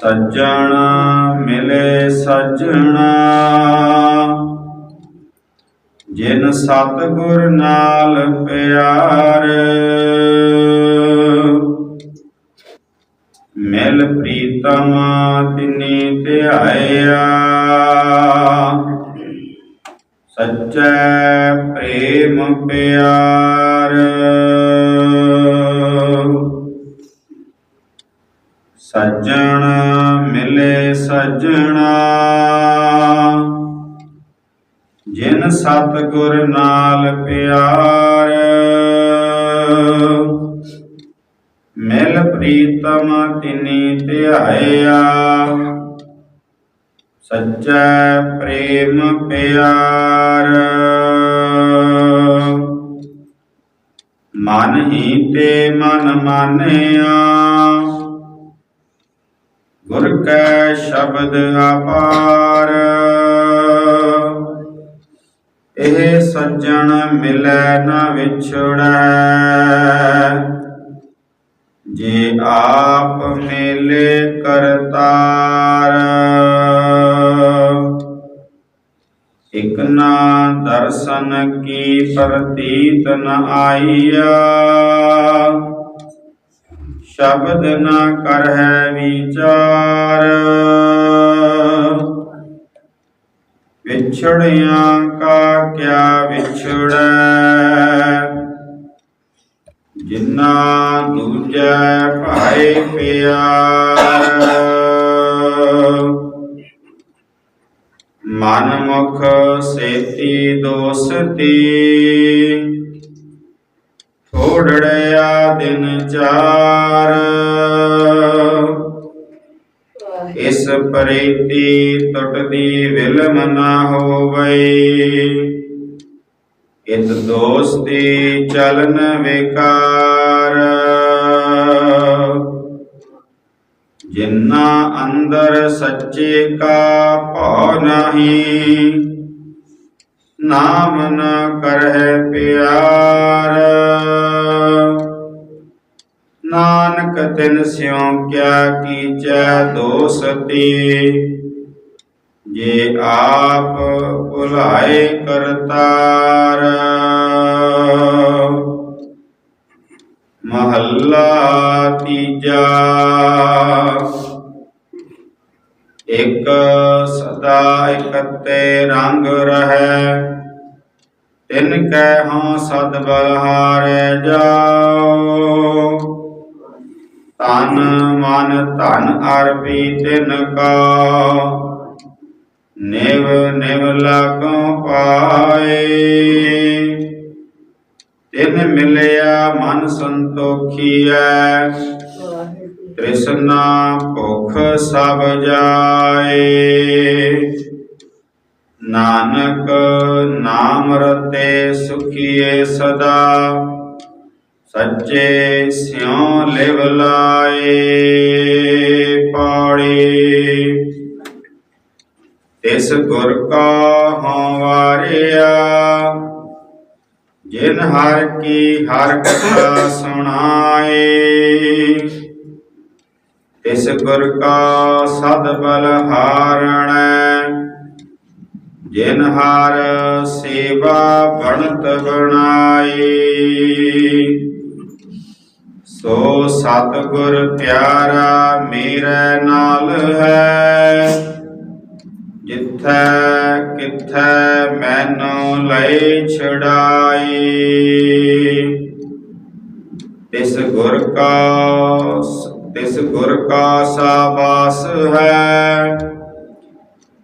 ਸੱਜਣ ਮਿਲੇ ਸੱਜਣਾ। ਜਿਨ ਸਤਿਗੁਰ ਨਾਲ ਪਿਆਰ ਮਿਲ ਪ੍ਰੀਤਮ ਤਿਨੀ ਧਿਆਇਆ। ਸੱਚੈ ਪ੍ਰੇਮ ਪਿਆਰ। ਸੱਜਣ ਮਿਲੇ ਸੱਜਣਾ। ਜਿਨ ਸਤਿਗੁਰ ਨਾਲ ਪਿਆਰ, ਮਿਲ ਪ੍ਰੀਤਮ ਤਿਨੀ ਧਿਆਇਆ। ਸੱਚਾ ਪ੍ਰੇਮ ਪਿਆਰ। ਮਨ ਹੀ ਤੇ ਮਨ ਮਾਨਿਆ। ਕੈ ਸ਼ਬਦ ਅਪਾਰ। ਇਹ ਸੱਜਣ ਮਿਲੈ ਨਾ ਵਿਛੜੈ। ਜੇ ਆਪ ਮੇਲੇ ਕਰਤਾਰ। ਇਕ ਨਾ ਦਰਸ਼ਨ ਕੀ ਪ੍ਰਤੀਤ ਨ ਆਈਆ। ਸ਼ਬਦ ਨਾ ਕਰਹਿ ਵਿਚਾਰ। ਵਿਛੜਿਆ ਕਾ ਕਿਆ ਵਿਛੜੈ? ਜਿਨਾ ਦੂਜੈ ਭਾਏ ਪਿਆਰ। ਮਨ ਮੁਖ ਸੇਤੀ ਦੋਸਤੀ। ਥੋੜੜਿਆ ਦਿਨ ਚਾਰ। ਇਸ ਪ੍ਰੀਤੀ ਟੁੱਟਦੀ ਵਿਲਮ ਨਾ ਹੋਵੇ ਇਤ ਦੋਸਤੀ ਚਲਨ ਵਿਕਾਰ। ਜਿਨਾ ਅੰਦਰ ਸੱਚੇ ਕਾ ਭਉ ਨਹੀਂ ਨਾਮ ਨ ਕਰਹਿ ਪਿਆਰ। ਨਾਨਕ ਤਿਨ ਸਿਉ ਕਿਆ ਕੀਚੈ ਦੋਸਤੀ। ਜੇ ਆਪ ਭੁਲਾਏ ਕਰਤਾਰ। ਮਹੱਲਾ ਤੀਜਾ। ਇਕ ਸਦਾ ਇਕਤੇ ਰੰਗ ਰਹੈ, ਤਿਨ ਕੈ ਹਉ ਸਦ ਬਲਹਾਰੈ ਜਾਓ। ਤਨ ਮਨ ਧਨ ਅਰਪੀ ਤਿਨ ਕਾ ਨਿਵ ਨਿਵ ਲਾਗੋਂ ਪਾਏ। ਤਿਨ ਮਿਲਿਆ ਮਨ ਸੰਤੋਖੀਐ ਤ੍ਰਿਸ਼ਨਾ ਭੁਖ ਸਭ ਜਾਏ। ਨਾਨਕ ਨਾਮ ਰਤੇ ਸੁਖੀਏ ਸਦਾ, ਸੱਚੇ ਸਿਉ ਲਿਵ ਲਾਏ ਪਾੜੀ। ਤਿਸ ਗੁਰ ਕਾ ਹਉ ਵਾਰਿਆ, ਜਿਨ ਹਰ ਕੀ ਹਰ ਕਥਾ ਸੁਣਾਏ। ਤਿਸ ਗੁਰ ਕਾ ਸਦ ਬਲ ਹਾਰਣੈ। ਜਿਨ ਹਰ ਸੇਵਾ ਬਣਤ ਬਣਾਈ ਸੋ ਸਤਿਗੁਰ ਪਿਆਰਾ ਮੇਰੇ ਨਾਲ ਹੈ। ਜਿੱਥੈ ਕਿਥੈ ਮੈਨੂੰ ਲਈ ਛੜਾਈ ਇਸ ਗੁਰ ਕਾ ਤਿਸ ਗੁਰ ਕਾ ਸਾਬਾਸ ਹੈ,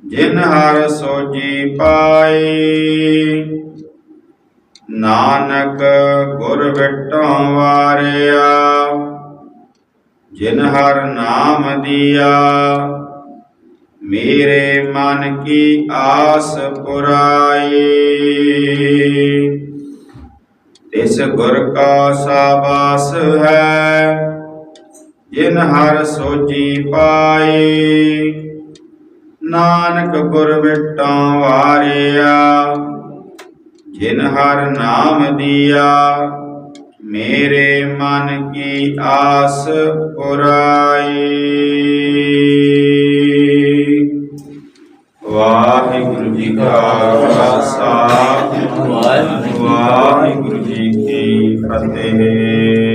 ਜਿਨ ਹਰ ਸੋਜੀ ਪਾਈ। ਨਾਨਕ ਗੁਰ ਵਿਟੋਂ ਵਾਰਿਆ, ਜਿਨ ਹਰ ਨਾਮ ਦਿਆ। ਮੇਰੇ ਮਨ ਕੀ ਆਸ ਪੁਰਾਈ। ਤਿਸ ਗੁਰ ਕਾ ਸਾਬਾਸ ਹੈ ਜਿਨ ਹਰ ਸੋਜੀ ਪਾਈ ਨਾਨਕ ਗੁਰ ਵਿਟੋਂ ਵਾਰਿਆ। ਜਿਨ ਹਰ ਨਾਮ ਦਿਆ ਮੇਰੇ ਮਨ ਕੀ ਆਸ ਪੁਰਾਈ ਵਾਹਿਗੁਰੂ ਜੀ ਕਾ ਖਾਲਸਾ ਵਾਹਿਗੁਰੂ ਜੀ ਕੀ ਫਤਿਹ।